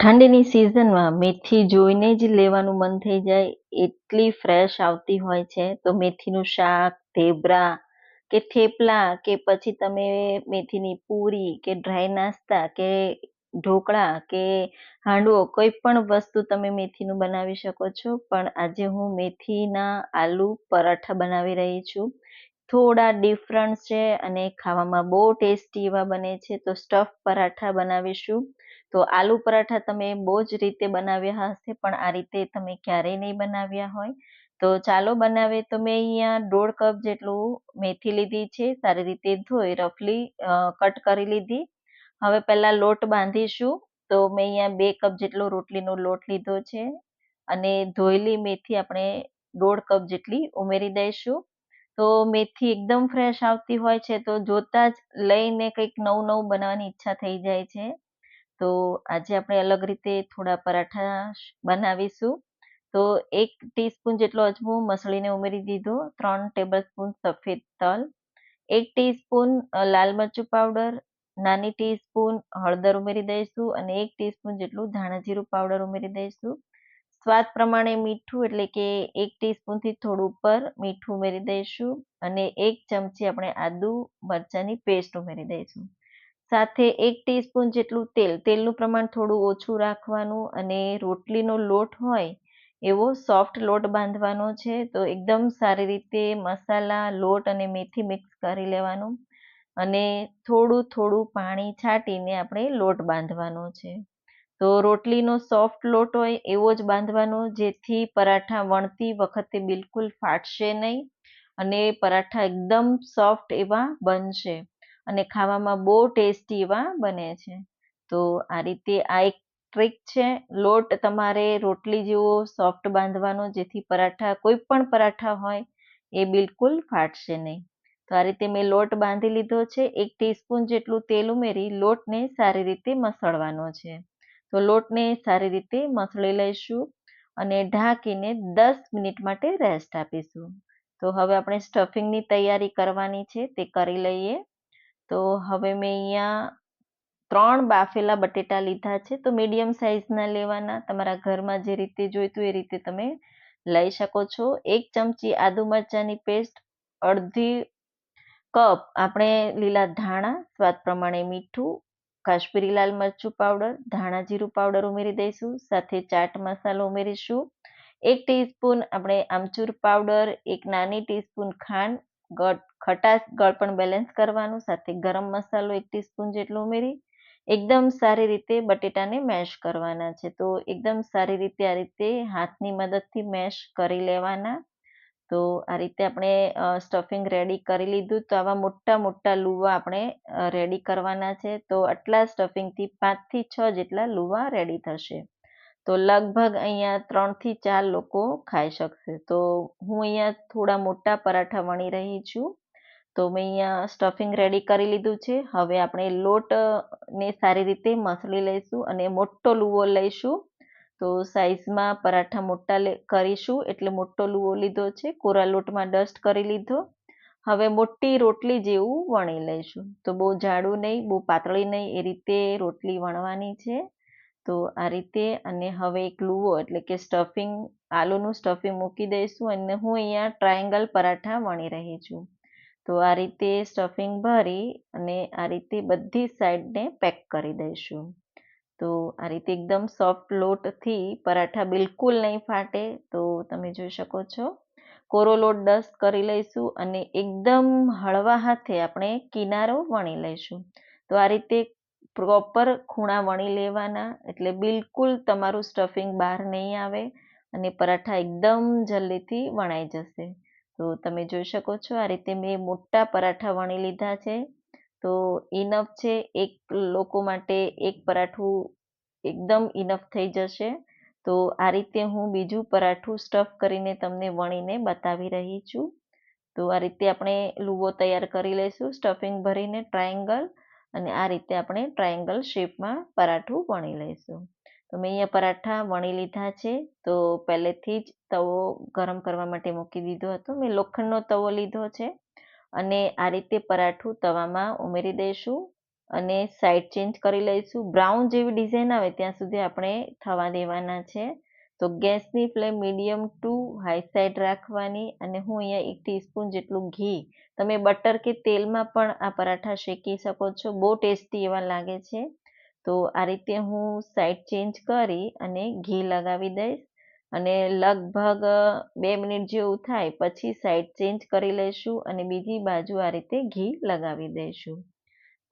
ઠંડીની સિઝનમાં મેથી જોઈને જ લેવાનું મન થઈ જાય, એટલી ફ્રેશ આવતી હોય છે. તો મેથીનું શાક, ઢેબરા કે થેપલા કે પછી તમે મેથીની પૂરી કે ડ્રાય નાસ્તા કે ઢોકળા કે હાંડવો, કોઈ પણ વસ્તુ તમે મેથીનું બનાવી શકો છો. પણ આજે હું મેથીના આલુ પરાઠા બનાવી રહી છું. થોડા ડિફરન્ટ છે અને ખાવામાં બહુ ટેસ્ટી એવા બને છે. તો સ્ટફ પરાઠા બનાવીશું. તો આલુ પરાઠા તમે બહુ જ રીતે બનાવ્યા હશે, પણ આ રીતે તમે ક્યારેય નહીં બનાવ્યા હોય. તો ચાલો બનાવે તો મેં અહીંયા દોઢ કપ જેટલું મેથી લીધી છે, સારી રીતે ધોઈ, રફલી કટ કરી લીધી. હવે પહેલાં લોટ બાંધીશું. તો મેં અહીંયા બે કપ જેટલો રોટલીનો લોટ લીધો છે. અને ધોયેલી મેથી આપણે દોઢ કપ જેટલી ઉમેરી દઈશું. તો મેથી એકદમ ફ્રેશ આવતી હોય છે, તો જોતા જ લઈને કંઈક નવું નવું બનાવવાની ઈચ્છા થઈ જાય છે. તો આજે આપણે અલગ રીતે થોડા પરાઠા બનાવીશું. તો એક ટીસ્પૂન જેટલો અજમો મસળીને ઉમેરી દીધો, ત્રણ ટેબલ સ્પૂન સફેદ તલ, એક ટીસ્પૂન લાલ મરચું પાવડર, નાની ટીસ્પૂન હળદર ઉમેરી દઈશું અને એક ટીસ્પૂન જેટલું ધાણા જીરું પાવડર ઉમેરી દઈશું. સ્વાદ પ્રમાણે મીઠું એટલે કે એક ટીસ્પૂનથી થોડું ઉપર મીઠું ઉમેરી દઈશું અને એક ચમચી આપણે આદુ મરચાંની પેસ્ટ ઉમેરી દઈશું. સાથે એક ટીસ્પૂન જેટલું તેલ, તેલનું પ્રમાણ થોડું ઓછું રાખવાનું અને રોટલીનો લોટ હોય એવો સોફ્ટ લોટ બાંધવાનો છે, તો એકદમ સારી રીતે મસાલા, લોટ અને મેથી મિક્સ કરી લેવાનું અને થોડું થોડું પાણી છાંટીને આપણે લોટ બાંધવાનો છે. તો રોટલીનો સોફ્ટ લોટ હોય એવો જ બાંધવાનો, જેથી પરાઠા વણતી વખતે બિલકુલ ફાટશે નહીં અને પરાઠા એકદમ સોફ્ટ એવા બનશે. અને ખાવામાં બહુ ટેસ્ટી એવા બને છે. તો આ રીતે આ એક ટ્રીક છે, લોટ તમારે રોટલી જેવો સોફ્ટ બાંધવાનો, જેથી પરાઠા, કોઈ પણ પરાઠા હોય, એ બિલકુલ ફાટશે નહીં. તો આ રીતે મેં લોટ બાંધી લીધો છે, એક ટીસ્પૂન જેટલું તેલ ઉમેરી લોટને સારી રીતે મસળવાનો છે. તો લોટને સારી રીતે મસળી લઈશું અને ઢાંકીને દસ મિનિટ માટે રેસ્ટ આપીશું. તો હવે આપણે સ્ટફિંગની તૈયારી કરવાની છે, તે કરી લઈએ. તો હવે મેં અહીંયા ત્રણ બાફેલા બટેટા લીધા છે. તો મીડિયમ સાઇઝના લેવાના. તમારા ઘરમાં જે રીતે જોઈતું એ રીતે તમે લઈ શકો છો. એક ચમચી આદુ મરચાંની પેસ્ટ, અડધી કપ આપણે લીલા ધાણા, સ્વાદ પ્રમાણે મીઠું, કાશ્મીરી લાલ મરચું પાવડર, ધાણા જીરું પાવડર ઉમેરી દઈશું, સાથે ચાટ મસાલો ઉમેરીશું. એક ટીસ્પૂન આપણે આમચૂર પાવડર, એક નાની ટીસ્પૂન ખાંડ ગળ ખટાશ ગળપણ બેલેન્સ કરવાનું, સાથે ગરમ મસાલો એક ટીસ્પૂન જેટલો ઉમેરી, એકદમ સારી રીતે બટેટાને મેશ કરવાના છે. તો એકદમ સારી રીતે આ રીતે હાથની મદદથી મેશ કરી લેવાના. તો આ રીતે આપણે સ્ટફિંગ રેડી કરી લીધું. તો આવા મોટા મોટા લુવા આપણે રેડી કરવાના છે. તો આટલા સ્ટફિંગથી પાંચથી છ જેટલા લુવા રેડી થશે. તો લગભગ અહીંયા ત્રણથી ચાર લોકો ખાઈ શકશે. તો હું અહીંયા થોડા મોટા પરાઠા વણી રહી છું. તો મેં અહીંયા સ્ટફિંગ રેડી કરી લીધું છે. હવે આપણે લોટને સારી રીતે મસળી લઈશું અને મોટો લુવો લઈશું. તો સાઈઝમાં પરાઠા મોટા કરીશું. એટલે મોટો લુવો લીધો છે. કોરા લોટમાં ડસ્ટ કરી લીધો. હવે મોટી રોટલી જેવું વણી લઈશું. તો બહુ જાડું નહીં, બહુ પાતળી નહીં, એ રીતે રોટલી વણવાની છે. તો આ રીતે અને હવે એક લુવો, એટલે કે સ્ટફિંગ આલુનું સ્ટફિંગ મૂકી દઈશું અને હું અહીંયા ટ્રાયેંગલ પરાઠા વણી રહી છું. તો આ રીતે સ્ટફિંગ ભરી અને આ રીતે બધી સાઈડને પેક કરી દઈશું. તો આ રીતે એકદમ સોફ્ટ લોટથી પરાઠા બિલકુલ નહીં ફાટે, તો તમે જોઈ શકો છો. કોરો લોટ ડસ્ટ કરી લઈશું અને એકદમ હળવા હાથે આપણે કિનારો વણી લઈશું. તો આ રીતે પ્રોપર ખૂણા વણી લેવાના, એટલે બિલકુલ તમારું સ્ટફિંગ બહાર નહીં આવે અને પરાઠા એકદમ જલ્દીથી વણાઈ જશે. તો તમે જોઈ શકો છો આ રીતે મેં મોટા પરાઠા વણી લીધા છે. તો ઇનફ છે, એક લોકો માટે એક પરાઠું એકદમ ઇનફ થઈ જશે. તો આ રીતે હું બીજું પરાઠું સ્ટફ કરીને તમને વણીને બતાવી રહી છું. તો આ રીતે આપણે લુવો તૈયાર કરી લઈશું સ્ટફિંગ ભરીને ટ્રાયેંગલ અને આ રીતે આપણે ટ્રાયેંગલ શેપમાં પરાઠું વણી લઈશું. તો મેં અહીંયા પરાઠા વણી લીધા છે. તો પહેલેથી જ તવો ગરમ કરવા માટે મૂકી દીધો હતો. મેં લોખંડનો તવો લીધો છે અને આ રીતે પરાઠું તવામાં ઉમેરી દઈશું અને સાઈડ ચેન્જ કરી લઈશું. બ્રાઉન જેવી ડિઝાઇન આવે ત્યાં સુધી આપણે થવા દેવાના છે. તો ગેસની flame medium to, high side રાખવાની અને હું અહીંયા એક ટીસ્પૂન જેટલું ઘી, તમે બટર કે તેલમાં પણ આ પરાઠા શેકી શકો છો. બહુ ટેસ્ટી એવા લાગે છે. તો આ રીતે હું સાઈડ ચેન્જ કરી અને ઘી લગાવી દઈશ અને લગભગ બે મિનિટ જેવું થાય પછી સાઈડ ચેન્જ કરી લઈશું અને બીજી બાજુ આ રીતે ઘી લગાવી દઈશું.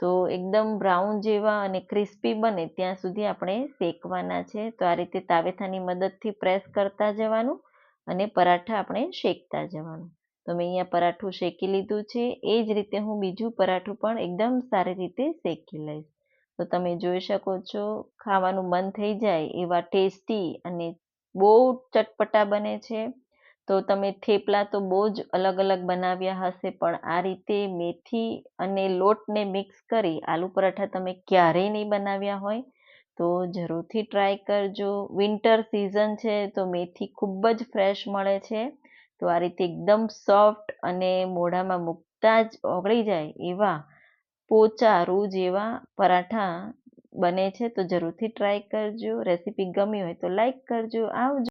તો એકદમ બ્રાઉન જેવા અને ક્રિસ્પી બને ત્યાં સુધી આપણે શેકવાના છે. તો આ રીતે તાવેથાની મદદથી પ્રેસ કરતા જવાનું અને પરાઠા આપણે શેકતા જવાનું. તો મેં અહીંયા પરાઠું શેકી લીધું છે. એ જ રીતે હું બીજું પરાઠું પણ એકદમ સારી રીતે શેકી લઈશ. તો તમે જોઈ શકો છો, ખાવાનું મન થઈ જાય એવા ટેસ્ટી અને બહુ ચટપટા બને છે. તો તમે થેપલા તો બહુ જ અલગ અલગ બનાવ્યા હશે, પણ આ રીતે મેથી અને લોટને મિક્સ કરી આલુ પરાઠા તમે ક્યારેય નહીં બનાવ્યા હોય, તો જરૂરથી ટ્રાય કરજો. વિન્ટર સિઝન છે, તો મેથી ખૂબ જ ફ્રેશ મળે છે. તો આ રીતે એકદમ સોફ્ટ અને મોઢામાં મૂકતા જ ઓગળી જાય એવા પોચા રૂ જેવા પરાઠા બને છે, તો જરૂરથી ટ્રાય કરજો. રેસીપી ગમી હોય તો લાઈક કરજો. આવજો.